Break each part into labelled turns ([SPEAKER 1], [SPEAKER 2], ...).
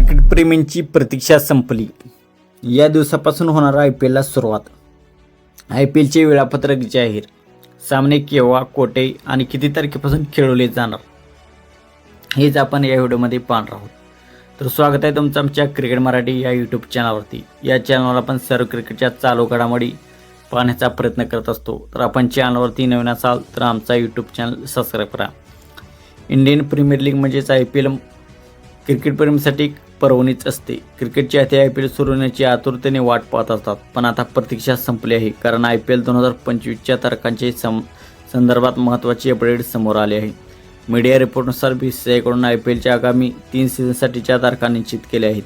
[SPEAKER 1] प्रेमींची प्रतीक्षा संपली. या दिवसापासून होणार आय पी एलला सुरुवात. आय पी एलचे वेळापत्रक जाहीर. सामने केव्हा कोठे आणि किती तारखेपासून खेळवले जाणार? हेच आपण या व्हिडिओमध्ये पाहणार आहोत. तर स्वागत आहे तुमचं आमच्या क्रिकेट मराठी या यूट्यूब चॅनलवरती या चॅनलवर आपण सर्व क्रिकेटच्या चालू घडामोडी पाहण्याचा प्रयत्न करत असतो. तर आपण चॅनलवरती नवीन असाल तर आमचा यूट्यूब चॅनल सबस्क्राईब करा. इंडियन प्रीमियर लीग म्हणजेच आय पी एल क्रिकेटप्रेमीसाठी परवणीच पर्वणीच असते. क्रिकेटची आता आय पी एल सुरू होण्याची आतुरतेने वाट पाहत असतात. पण आता प्रतीक्षा संपली आहे कारण आय पी एल दोन हजार पंचवीसच्या तारखांचे सम संदर्भात महत्त्वाची अपडेट समोर आले आहे. मीडिया रिपोर्टनुसार बी सी आयकडून आय पी एलच्या आगामी तीन सीझनसाठीच्या तारखा निश्चित केल्या आहेत.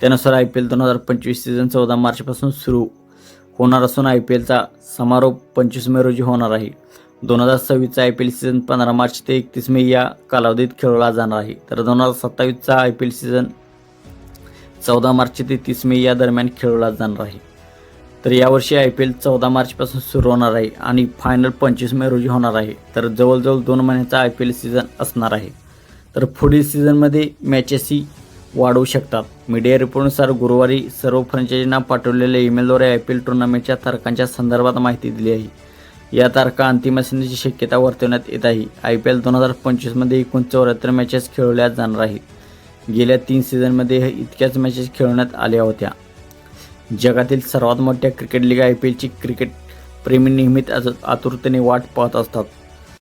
[SPEAKER 1] त्यानुसार आय पी एल दोन हजार पंचवीस सीझन चौदा मार्चपासून सुरू होणार असून आय पी एलचा समारोप पंचवीस मे रोजी होणार आहे. दोन हजार सव्वीसचा आय पी एल सीझन पंधरा मार्च ते एकतीस मे या कालावधीत खेळवला जाणार आहे. तर दोन हजार सत्तावीसचा आय पी एल सीझन चौदा मार्च ते तीस मे या दरम्यान खेळवला जाणार आहे. तर यावर्षी आय पी एल चौदा मार्चपासून सुरू होणार आहे आणि फायनल पंचवीस मे रोजी होणार आहे. तर जवळजवळ दोन महिन्याचा आय पी एल सीझन असणार आहे. तर पुढील सीझनमध्ये मॅचेसही वाढवू शकतात. मीडिया रिपोर्टनुसार गुरुवारी सर्व फ्रँचायझींना पाठवलेल्या ईमेलद्वारे आय पी एल टुर्नामेंटच्या तारखांच्या संदर्भात माहिती दिली आहे. या तारखा अंतिम असण्याची शक्यता वर्तवण्यात येत आहे. आय पी एल दोन हजार पंचवीसमध्ये एकूण चौऱ्याहत्तर मॅचेस खेळवल्या जाणार आहेत. गेल्या तीन सीझनमध्ये हे इतक्याच मॅचेस खेळवण्यात आल्या होत्या. जगातील सर्वात मोठ्या क्रिकेट लीग आय पी एलची क्रिकेट प्रेमी नेहमीच आतुरतेने वाट पाहत असतात.